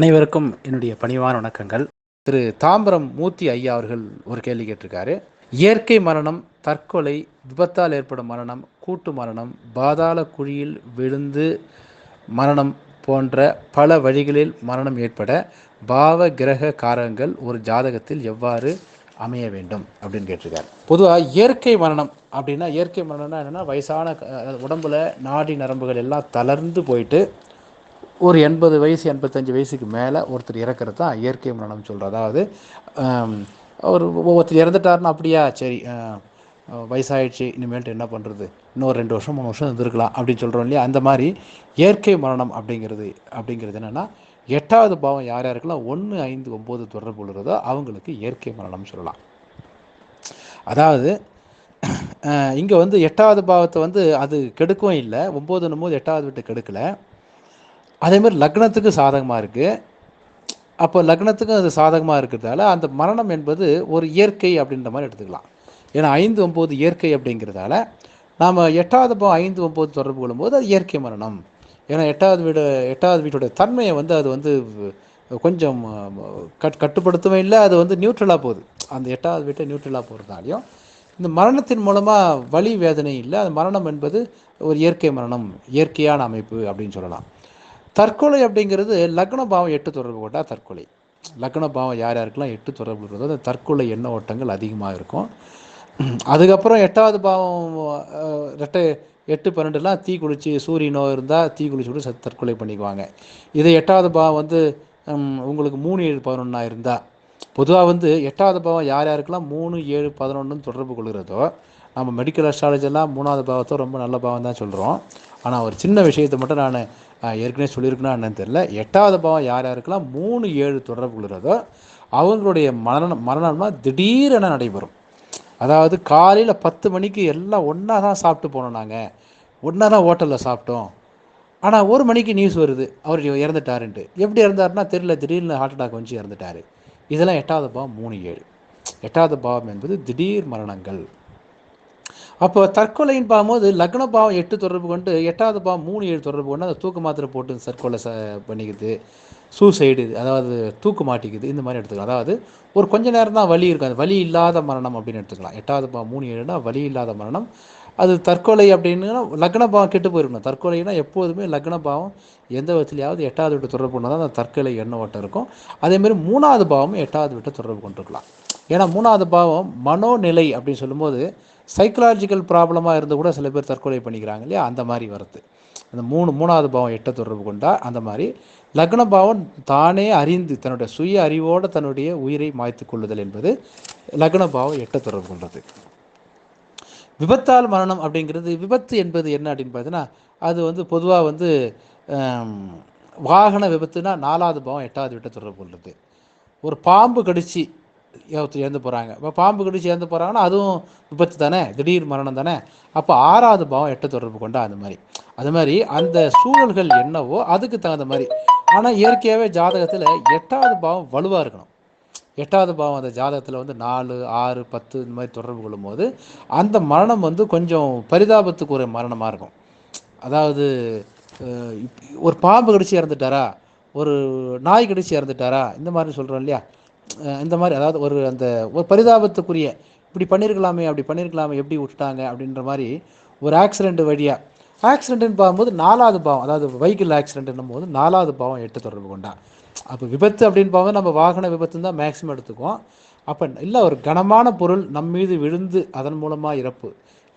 அனைவருக்கும் என்னுடைய பணிவான வணக்கங்கள். திரு தாம்பரம் மூர்த்தி ஐயா அவர்கள் ஒரு கேள்வி கேட்டிருக்காரு. இயற்கை மரணம் தற்கொலை விபத்தால் ஏற்படும் மரணம் கூட்டு மரணம் பாதாள குழியில் விழுந்து மரணம் போன்ற பல வழிகளில் மரணம் ஏற்பட பாவ கிரக காரகங்கள் ஒரு ஜாதகத்தில் எவ்வாறு அமைய வேண்டும் அப்படின்னு கேட்டிருக்காரு. பொதுவாக இயற்கை மரணம் அப்படின்னா இயற்கை மரணம்னா என்னென்னா வயசான உடம்புல நாடி நரம்புகள் எல்லாம் தளர்ந்து போயிட்டு ஒரு எண்பது வயசு எண்பத்தஞ்சு வயசுக்கு மேலே ஒருத்தர் இறக்கிறது தான் இயற்கை மரணம் சொல்கிறோம் அதாவது ஒரு ஒவ்வொருத்தர் இறந்துட்டாருன்னா அப்படியா? சரி ஆஹ், வயசாயிடுச்சு இனிமேல்ட்டு என்ன பண்ணுறது இன்னொரு ரெண்டு வருஷம் மூணு வருஷம் இருந்திருக்கலாம் அப்படின்னு சொல்கிறோம் இல்லையா? அந்த மாதிரி இயற்கை மரணம் அப்படிங்கிறது அப்படிங்கிறது என்னென்னா எட்டாவது பாவம் யார் யாருக்கெல்லாம் ஒன்று ஐந்து ஒம்பது தொடர்பு உள்ளதோ அவங்களுக்கு இயற்கை மரணம் சொல்லலாம். அதாவது இங்கே வந்து எட்டாவது பாவத்தை வந்து அது கெடுக்கவும் இல்லை. ஒம்பது போது எட்டாவது விட்டு கெடுக்கலை. அதே மாதிரி லக்னத்துக்கு சாதகமாக இருக்குது அப்போ லக்னத்துக்கும் அது சாதகமாக இருக்கிறதால அந்த மரணம் என்பது ஒரு இயற்கை அப்படின்ற மாதிரி எடுத்துக்கலாம். ஏன்னா ஐந்து ஒம்பது இயற்கை அப்படிங்கிறதால நாம் எட்டாவது போ ஐந்து ஒம்பது தொடர்பு கொள்ளும்போது அது இயற்கை மரணம். ஏன்னா எட்டாவது வீடு எட்டாவது வீட்டுடைய தன்மையை வந்து அது வந்து கொஞ்சம் கட் கட்டுப்படுத்தவே இல்லை அது வந்து நியூட்ரலாக போகுது. அந்த எட்டாவது வீட்டை நியூட்ரலாக போகிறதாலையும் இந்த மரணத்தின் மூலமாக வலி வேதனை இல்லை. அந்த மரணம் என்பது ஒரு இயற்கை மரணம் இயற்கையான அமைப்பு அப்படின்னு சொல்லலாம். தற்கொலை அப்படிங்கிறது லக்ன பாவம் எட்டு தொடர்பு கொண்டா தற்கொலை. லக்ன பாவம் யார் யாருக்கெல்லாம் எட்டு தொடர்பு இருக்கிறதோ அந்த தற்கொலை எண்ண ஓட்டங்கள் அதிகமாக இருக்கும். அதுக்கப்புறம் எட்டாவது பாவம் ரெட்டை எட்டு பன்னெண்டுலாம் தீ குளிச்சு சூரியனோ இருந்தால் தீ குளிச்சு கூட தற்கொலை பண்ணிக்குவாங்க. இது எட்டாவது பாவம் வந்து உங்களுக்கு மூணு ஏழு பதினொன்றா இருந்தால் பொதுவாக வந்து எட்டாவது பாவம் யார் யாருக்கெல்லாம் மூணு ஏழு பதினொன்றுன்னு தொடர்பு கொள்கிறதோ நம்ம மெடிக்கல் அஸ்ட்ராலஜெல்லாம் மூணாவது பாவத்தை ரொம்ப நல்ல பாவம் தான் சொல்கிறோம் ஆனால் ஒரு சின்ன விஷயத்தை மட்டும் நான் ஏற்கனவே சொல்லியிருக்கணும் என்னன்னு தெரியல. எட்டாவது பாவம் யார் யாருக்கெல்லாம் மூணு ஏழு தொடர்பு கொள்கிறதோ அவங்களுடைய மரண மரணம்னா திடீரென நடைபெறும். அதாவது காலையில் பத்து மணிக்கு எல்லாம் ஒன்றா தான் சாப்பிட்டு போனோம் நாங்கள் ஒன்றா தான் ஹோட்டலில் சாப்பிட்டோம். ஆனால் ஒரு மணிக்கு நியூஸ் வருது. அவர் இறந்துட்டாருன்ட்டு. எப்படி இறந்தாருன்னா தெரியல. திடீர்னு ஹார்ட் அட்டாக் வந்து இறந்துட்டாரு. இதெல்லாம் எட்டாவது பாவம் மூணு ஏழு. எட்டாவது பாவம் என்பது திடீர் மரணங்கள். அப்போ தற்கொலைன்னு பார்க்கும்போது லக்ன பாவம் எட்டு தொடர்பு கொண்டு எட்டாவது பாவம் மூணு ஏழு தொடர்பு கொண்டு அந்த தூக்கு மாத்திரை போட்டு தற்கொலை ச பண்ணிக்குது சூசைடு அதாவது தூக்கு மாட்டிக்குது இந்த மாதிரி எடுத்துக்கலாம். அதாவது ஒரு கொஞ்ச நேரம் தான் வலி இருக்கும். அது வலி இல்லாத மரணம் அப்படின்னு எடுத்துக்கலாம். எட்டாவது பாவம் மூணு ஏழுனா வலி இல்லாத மரணம். அது தற்கொலை அப்படின்னா லக்ன பாவம் கெட்டு போயிருக்கணும். தற்கொலைனா எப்போதுமே லக்ன பாவம் எந்த விதத்துலையாவது எட்டாவது விட்டு தொடர்பு கொண்டு தான் அந்த தற்கொலை எண்ண ஓட்டம் இருக்கும். அதேமாரி மூணாவது பாவமும் எட்டாவது விட்டு தொடர்பு கொண்டிருக்கலாம். ஏன்னா மூணாவது பாவம் மனோநிலை அப்படின்னு சொல்லும்போது சைக்கலாஜிக்கல் ப்ராப்ளமாக இருந்து கூட சில பேர் தற்கொலை பண்ணிக்கிறாங்க இல்லையா? அந்த மாதிரி வருது. அந்த மூணு மூணாவது பாவம் எட்ட தொடர்பு கொண்டா அந்த மாதிரி லக்ன பாவம் தானே அறிந்து தன்னுடைய சுய அறிவோடு தன்னுடைய உயிரை மாய்த்து கொள்ளுதல் என்பது லக்ன பாவம் எட்ட தொடர்பு கொண்டது. விபத்தால் மரணம் அப்படிங்கிறது விபத்து என்பது என்ன அப்படின்னு பார்த்தீங்கன்னா அது வந்து பொதுவாக வந்து வாகன விபத்துனா நாலாவது பாவம் எட்டாவது விட்ட தொடர்பு கொள்வது ஒரு பாம்பு கடிச்சு ஒருத்தர் இறந்து போகிறாங்க இப்போ பாம்பு கடிச்சு இறந்து போகிறாங்கன்னா அதுவும் விபத்து தானே? திடீர் மரணம் தானே? அப்போ ஆறாவது பாவம் எட்ட தொடர்பு கொண்டா அந்த மாதிரி. அது மாதிரி அந்த சூழல்கள் என்னவோ அதுக்கு தகுந்த மாதிரி. ஆனால் இயற்கையாகவே ஜாதகத்தில் எட்டாவது பாவம் வலுவாக இருக்கணும். எட்டாவது பாவம் அந்த ஜாதகத்தில் வந்து நாலு ஆறு பத்து இந்த மாதிரி தொடர்பு கொள்ளும் போது அந்த மரணம் வந்து கொஞ்சம் பரிதாபத்துக்கு ஒரு மரணமாக இருக்கும். அதாவது ஒரு பாம்பு கடிச்சு இறந்துட்டாரா? ஒரு நாய் கடிச்சு இறந்துட்டாரா? இந்த மாதிரி சொல்கிறோம் இல்லையா? இந்த மாதிரி அதாவது ஒரு அந்த ஒரு பரிதாபத்துக்குரிய இப்படி பண்ணியிருக்கலாமே அப்படி பண்ணியிருக்கலாமே எப்படி விட்டுட்டாங்க அப்படின்ற மாதிரி ஒரு ஆக்சிடென்ட் வழியாக ஆக்சிடென்ட்னு பார்க்கும்போது நாலாவது பாவம் அதாவது வெஹிக்கிள் ஆக்சிடென்ட்னும் போது நாலாவது பாவம் எட்டு தொடர்பு கொண்டா. அப்போ விபத்து அப்படின்னு பார்க்கும்போது நம்ம வாகன விபத்து தான் மேக்ஸிமம் எடுத்துக்குவோம். அப்போ இல்லை ஒரு கனமான பொருள் நம் மீது விழுந்து அதன் மூலமாக இறப்பு.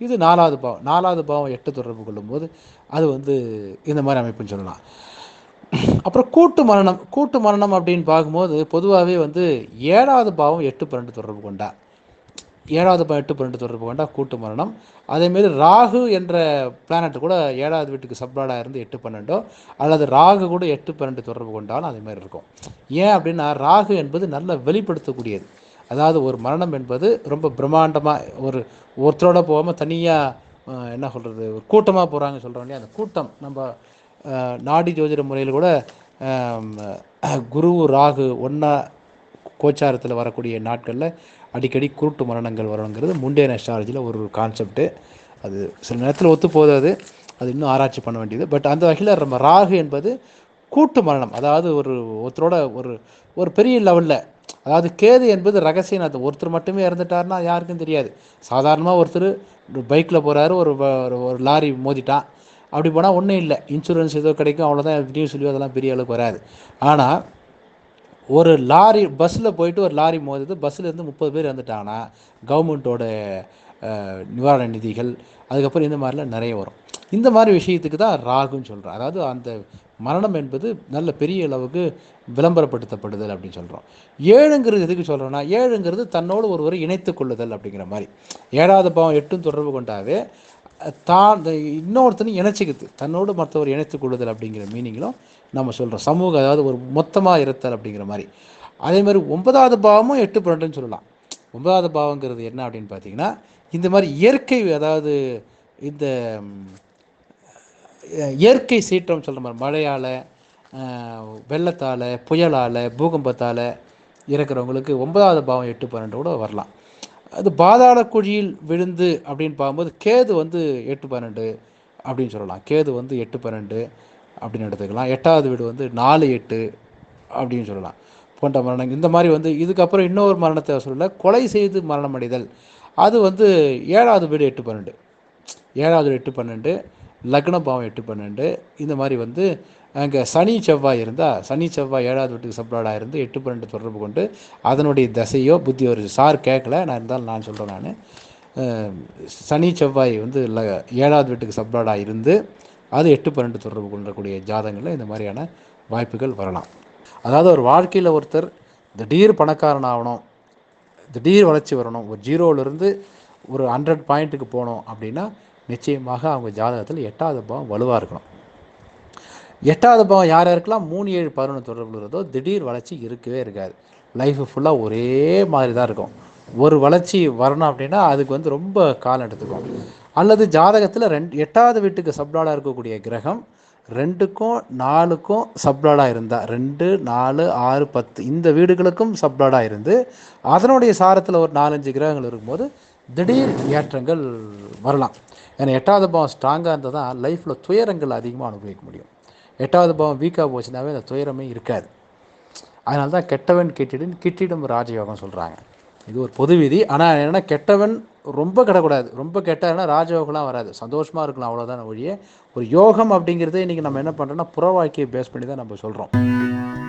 இது நாலாவது பாவம் நாலாவது பாவம் எட்டு தொடர்பு கொள்ளும்போது அது வந்து இந்த மாதிரி அமைப்புன்னு சொல்லலாம். அப்புறம் கூட்டு மரணம் கூட்டு மரணம் அப்படின்னு பார்க்கும்போது பொதுவாகவே வந்து ஏழாவது பாவம் எட்டு பன்னெண்டு தொடர்பு கொண்டா. ஏழாவது பாவம் எட்டு பன்னெண்டு தொடர்பு கொண்டா கூட்டு மரணம். அதேமாரி ராகு என்ற பிளானட் கூட ஏழாவது வீட்டுக்கு சப்ளாடாக இருந்து எட்டு பன்னெண்டோ அல்லது ராகு கூட எட்டு பன்னெண்டு தொடர்பு கொண்டாலும் அதே மாதிரி இருக்கும். ஏன் அப்படின்னா ராகு என்பது நல்ல வெளிப்படுத்தக்கூடியது. அதாவது ஒரு மரணம் என்பது ரொம்ப பிரம்மாண்டமாக ஒரு ஒருத்தரோட போகாமல் தனியாக என்ன சொல்கிறது ஒரு கூட்டமாக போகிறாங்க சொல்கிறோம் இல்லையா? அந்த கூட்டம் நம்ம நாடி ஜோதிட முறையில் கூட குரு ராகு ஒன்றா கோச்சாரத்தில் வரக்கூடிய நாட்களில் அடிக்கடி குருட்டு மரணங்கள் வருங்கிறது முண்டேன் அஸ்ட்ராலஜியில் ஒரு கான்செப்ட்டு அது சில நேரத்தில் ஒத்து போகுது. அது இன்னும் ஆராய்ச்சி பண்ண வேண்டியது. பட் அந்த வகையில் நம்ம ராகு என்பது கூட்டு மரணம். அதாவது ஒரு ஒருத்தரோட ஒரு ஒரு பெரிய லெவலில் அதாவது கேது என்பது ரகசியம் அது ஒருத்தர் மட்டுமே இறந்துட்டாருன்னா யாருக்கும் தெரியாது. சாதாரணமாக ஒருத்தர் பைக்கில் போகிறாரு ஒரு ஒரு- ஒரு லாரி மோதிட்டான். அப்படி போனால் ஒன்றும் இல்லை. இன்சூரன்ஸ் ஏதோ கிடைக்கும் அவ்வளோதான் நியூஸ் சொல்லி அதெல்லாம் பெரிய அளவுக்கு வராது. ஆனால் ஒரு லாரி பஸ்ஸில் போயிட்டு ஒரு லாரி மோதுது. பஸ்ஸில் இருந்து முப்பது பேர் இறந்துட்டாங்கன்னா கவர்மெண்ட்டோட நிவாரண நிதிகள் அதுக்கப்புறம் இந்த மாதிரிலாம் நிறைய வரும். இந்த மாதிரி விஷயத்துக்கு தான் ராகுன்னு சொல்கிறோம் அதாவது அந்த மரணம் என்பது நல்ல பெரிய அளவுக்கு விளம்பரப்படுத்தப்படுதல் அப்படின்னு சொல்கிறோம் ஏழுங்கிறது எதுக்கு சொல்கிறோன்னா ஏழுங்கிறது தன்னோடு ஒருவரை இணைத்து கொள்ளுதல் அப்படிங்கிற மாதிரி. ஏழாவது பாவம் எட்டும் தொடர்பு கொண்டாவே தான் இன்னொருத்தனையும் இணைச்சிக்குது. தன்னோடு மற்றவர் இணைத்து கொள்ளுதல் அப்படிங்கிற மீனிங்கிலும் நம்ம சொல்கிறோம் சமூகம் அதாவது ஒரு மொத்தமாக இருத்தல் அப்படிங்கிற மாதிரி. அதே மாதிரி ஒன்பதாவது பாவமும் எட்டு பன்னெண்டுன்னு சொல்லலாம். ஒன்பதாவது பாவங்கிறது என்ன அப்படின்னு பார்த்தீங்கன்னா இந்த மாதிரி இயற்கை அதாவது இந்த இயற்கை சீற்றம் சொல்கிற மாதிரி மழையால் வெள்ளத்தால் புயலால் பூகம்பத்தால் இறக்குறவங்களுக்கு ஒன்பதாவது பாவம் எட்டு பன்னெண்டு கூட வரலாம். அது பாதாள குழியில் விழுந்து அப்படின்னு பார்க்கும்போது கேது வந்து எட்டு பன்னெண்டு அப்படின்னு சொல்லலாம். கேது வந்து எட்டு பன்னெண்டு அப்படின்னு எடுத்துக்கலாம். எட்டாவது வீடு வந்து நாலு எட்டு அப்படின்னு சொல்லலாம். போன்ற மரணம் இந்த மாதிரி வந்து இதுக்கப்புறம் இன்னொரு மரணத்தை சொல்லல. கொலை செய்து மரணம் அடைதல். அது வந்து ஏழாவது வீடு எட்டு பன்னெண்டு. ஏழாவது எட்டு பன்னெண்டு. லக்ன பாவம் எட்டு பன்னெண்டு. இந்த மாதிரி வந்து அங்கே சனி செவ்வாய் இருந்தால் சனி செவ்வாய் ஏழாவது வீட்டுக்கு சப்ளாடாக இருந்து எட்டு பன்னெண்டு தொடர்பு கொண்டு அதனுடைய தசையோ புத்தி ஒரு சார் கேட்கல. நான் இருந்தாலும் நான் சொல்கிறேன் நான். சனி செவ்வாய் வந்து இல்லை ஏழாவது வீட்டுக்கு சப்ளாடாக இருந்து அது எட்டு பன்னெண்டு தொடர்பு கொள்ளக்கூடிய ஜாதகங்களில் இந்த மாதிரியான வாய்ப்புகள் வரலாம். அதாவது ஒரு வாழ்க்கையில் ஒருத்தர் திடீர் பணக்காரன் ஆகணும் திடீர் வளர்ச்சி வரணும் ஒரு ஜீரோவிலேருந்து ஒரு ஹண்ட்ரட் பாயிண்ட்டுக்கு போகணும் அப்படின்னா நிச்சயமாக அவங்க ஜாதகத்தில் எட்டாவது பாவம் வலுவாக இருக்கணும். எட்டாவது பாவம் யார் யாருக்கெல்லாம் மூணு ஏழு பதினொன்று தொடர்பு இருக்கிறதோ திடீர் வளர்ச்சி இருக்கவே இருக்காது. லைஃப் ஃபுல்லாக ஒரே மாதிரி தான் இருக்கும். ஒரு வளர்ச்சி வரணும் அப்படின்னா அதுக்கு வந்து ரொம்ப காலம் எடுத்துக்கும். அல்லது ஜாதகத்தில் ரெண்டு எட்டாவது வீட்டுக்கு சப்டாலாக இருக்கக்கூடிய கிரகம் ரெண்டுக்கும் நாலுக்கும் சப்ளாடாக இருந்தால் ரெண்டு நாலு ஆறு பத்து இந்த வீடுகளுக்கும் சப்ளாடாக இருந்து அதனுடைய சாரத்தில் ஒரு நாலஞ்சு கிரகங்கள் இருக்கும்போது திடீர் ஏற்றங்கள் வரலாம். ஏன்னா எட்டாவது பாவம் ஸ்ட்ராங்காக இருந்தால் தான் லைஃப்பில் துயரங்கள் அதிகமாக அனுபவிக்க முடியும். எட்டாவது பாவம் வீக்காக போச்சுனாவே அந்த துயரமே இருக்காது. அதனால தான் கெட்டவன் கெட்டிடும் கிட்டிடம் ராஜயோகம் சொல்கிறாங்க இது ஒரு பொது விதி. ஆனால் என்னென்னா கெட்டவன் ரொம்ப கெடக்கூடாது. ரொம்ப கெட்டதுன்னா ராஜயோகம்லாம் வராது. சந்தோஷமாக இருக்கலாம் அவ்வளோதான் ஒழிய. ஒரு யோகம் அப்படிங்கிறது இன்றைக்கி நம்ம என்ன பண்ணுறோன்னா புற வாழ்க்கையை பேஸ் பண்ணி தான் நம்ம சொல்கிறோம்